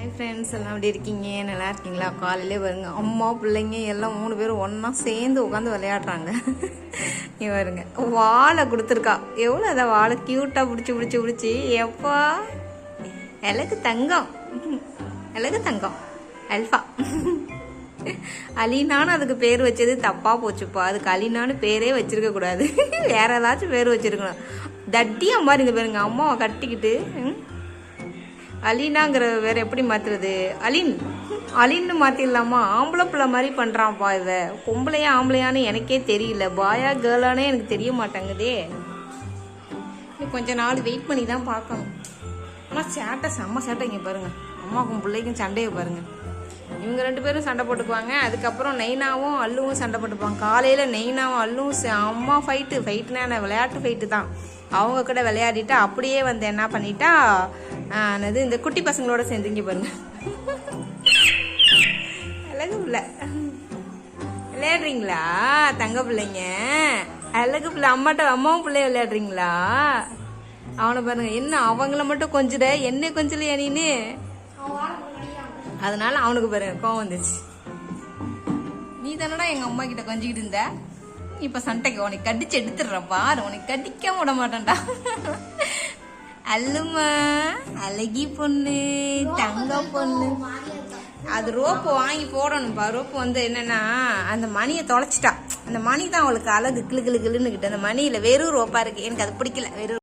Hi friends எல்லாம் எப்படி இருக்கீங்க? நல்லா இருக்கீங்களா? காலையிலே வருங்க அம்மா பிள்ளைங்க எல்லாம் மூணு பேரும் ஒன்றா சேர்ந்து உட்காந்து விளையாடுறாங்க. நீ வருங்க வாழை கொடுத்துருக்கா. எவ்வளோ அதை வாழை க்யூட்டாக பிடிச்சி பிடிச்சி பிடிச்சி. எப்பா? எனக்கு தங்கம். எனக்கு தங்கம். அல்ஃபா அலினான்னு அதுக்கு பேர் வச்சது தப்பாக போச்சுப்பா. அதுக்கு அலினான்னு பேரே வச்சிருக்க கூடாது. வேற ஏதாச்சும் பேர் வச்சிருக்கணும். தட்டியா மாதிரி பாருங்க. அம்மாவை கட்டிக்கிட்டு ம், அலீனாங்கிற வேற எப்படி மாத்துறது? அலின் அலின்னு மாத்திடலாமா? ஆம்பளை பிள்ளை மாதிரி பண்றான்ப்பா இவ. பொம்பளையா ஆம்பளையான்னு எனக்கே தெரியல. பாயா கேர்ளானே எனக்கு தெரிய மாட்டேங்குதே. கொஞ்ச நாள் வெயிட் பண்ணி தான் பார்க்கணும். ஆனால் சேட்டை செம்ம சேட்டை இங்கே பாருங்க. அம்மாவுக்கும் பிள்ளைக்கும் சண்டையை பாருங்க. இவங்க ரெண்டு பேரும் சண்டை போட்டுக்குவாங்க. அதுக்கப்புறம் நெய்னாவும் அல்லுவும் சண்டை போட்டுப்பாங்க. காலையில் நெய்னாவும் அல்லுவும் ச- அம்மா ஃபைட்டு ஃபைட்டுனா என்ன? விளையாட்டு ஃபைட்டு தான். அவங்க கூட விளையாடிட்டு அப்படியே வந்து என்ன பண்ணிட்டா ஆனது இந்த குட்டி பசங்களோட சேர்ந்து இங்கே பாருங்க. அழகு பிள்ளை. விளையாடுறீங்களா? தங்க பிள்ளைங்க. அழகு பிள்ளை அம்மாட்ட அம்மாவும் பிள்ளைய விளையாடுறீங்களா? அவனை பாருங்க என்ன அவங்கள மட்டும் கொஞ்சிட என்ன கொஞ்சலையா நீனு? அதனால அவனுக்கு பாருங்க கோவம் வந்துச்சு. நீ தானடா எங்க அம்மா கிட்ட கொஞ்சிக்கிட்டு இருந்த? இப்ப சண்டைக்கு உனக்கு கடிச்சு எடுத்துடுறேன் பாரு உனக்கு கடிக்க விட மாட்டேன்டா. அல்லுமா அழகி பொண்ணு தங்க பொண்ணு. அது ரோப்பு வாங்கி போடணும்ப்பா ரோப்பு வந்து என்னன்னா அந்த மணியை தொலைச்சிட்டா. அந்த மணி தான் அவளுக்கு அழகு கிளு கிளு கிளுன்னுக்கிட்டு அந்த மணியில வெறும் ரோப்பா இருக்கு. எனக்கு அது பிடிக்கல வெறும்